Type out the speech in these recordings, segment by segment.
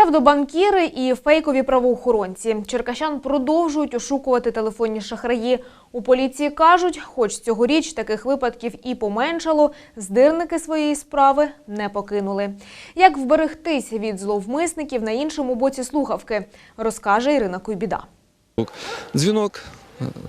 Псевдобанкіри і фейкові правоохоронці. Черкащан продовжують ошукувати телефонні шахраї. У поліції кажуть, хоч цьогоріч таких випадків і поменшало, здирники своєї справи не покинули. Як вберегтись від зловмисників на іншому боці слухавки, розкаже Ірина Куйбіда. Звонок.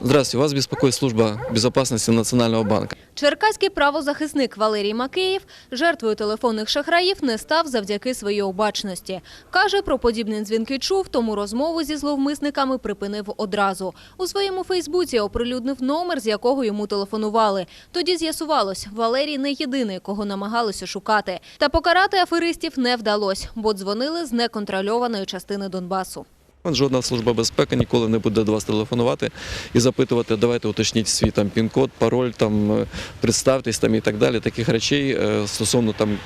Здравствуйте, вас беспокоит служба безопасности Национального банка. Черкаський правозахисник Валерій Макеєв жертвою телефонних шахраїв не став завдяки своїй обачності. Каже, про подібні дзвінки чув, тому розмову зі зловмисниками припинив одразу. У своєму Фейсбуці оприлюднив номер, з якого йому телефонували. Тоді з'ясувалось, Валерій не єдиний, кого намагалися шукати. Та покарати аферистів не вдалося, бо дзвонили з неконтрольованої частини Донбасу. Жодна служба безпеки ніколи не буде до вас телефонувати і запитувати, давайте уточніть свій там пін-код, пароль, там е, представтесь там і так далі. Таких речей е, стосовно там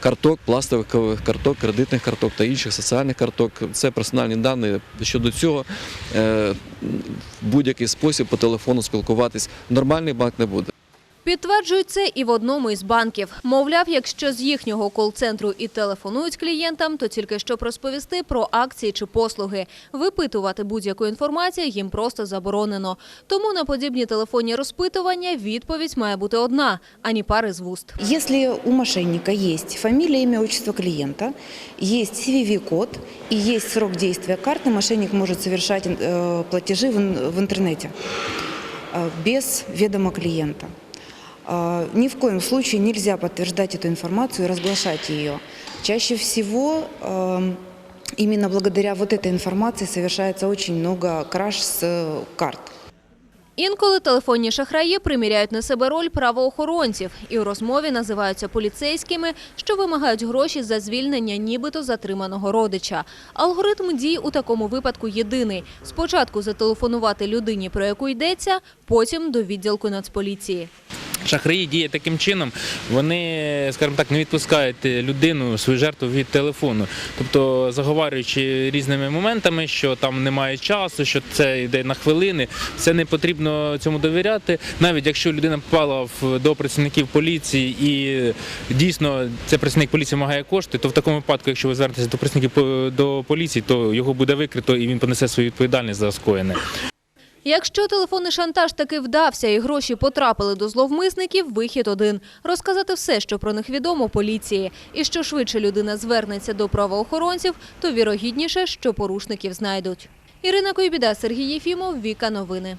карток, пластикових карток, кредитних карток та інших соціальних карток. Це персональні дані. Щодо цього е, в будь-який спосіб по телефону спілкуватись нормальний банк не буде. Підтверджують це і в одному із банків. Мовляв, якщо з їхнього кол-центру і телефонують клієнтам, то тільки щоб розповісти про акції чи послуги. Випитувати будь-яку інформацію їм просто заборонено. Тому на подібні телефонні розпитування відповідь має бути одна, ані пари з вуст. Если у мошенника есть фамилия, имя, отчество клиента, есть CVV-код и есть срок действия карты, мошенник может совершать э, платежи в, ин- в интернете э, без ведома клиента. Э, Ни в коем случае нельзя подтверждать эту информацию и разглашать ее. Чаще всего э, именно благодаря вот этой информации совершается очень много краж с э, карт. Інколи телефонні шахраї приміряють на себе роль правоохоронців і у розмові називаються поліцейськими, що вимагають гроші за звільнення нібито затриманого родича. Алгоритм дій у такому випадку єдиний. Спочатку зателефонувати людині, про яку йдеться, потім до відділку Нацполіції. Шахраї діють таким чином, вони, скажімо так, не відпускають людину, свою жертву від телефону. Тобто заговарюючи різними моментами, що там немає часу, що це йде на хвилини, це не потрібно цьому довіряти. Навіть якщо людина попала до працівників поліції і дійсно це працівник поліції вимагає кошти, то в такому випадку, якщо ви звернетеся до працівників до поліції, то його буде викрито і він понесе свою відповідальність за скоєне. Якщо телефонний шантаж таки вдався і гроші потрапили до зловмисників, вихід один – розказати все, що про них відомо поліції. І що швидше людина звернеться до правоохоронців, то вірогідніше, що порушників знайдуть. Ірина Койбіда, Сергій Єфімов, Віка Новини.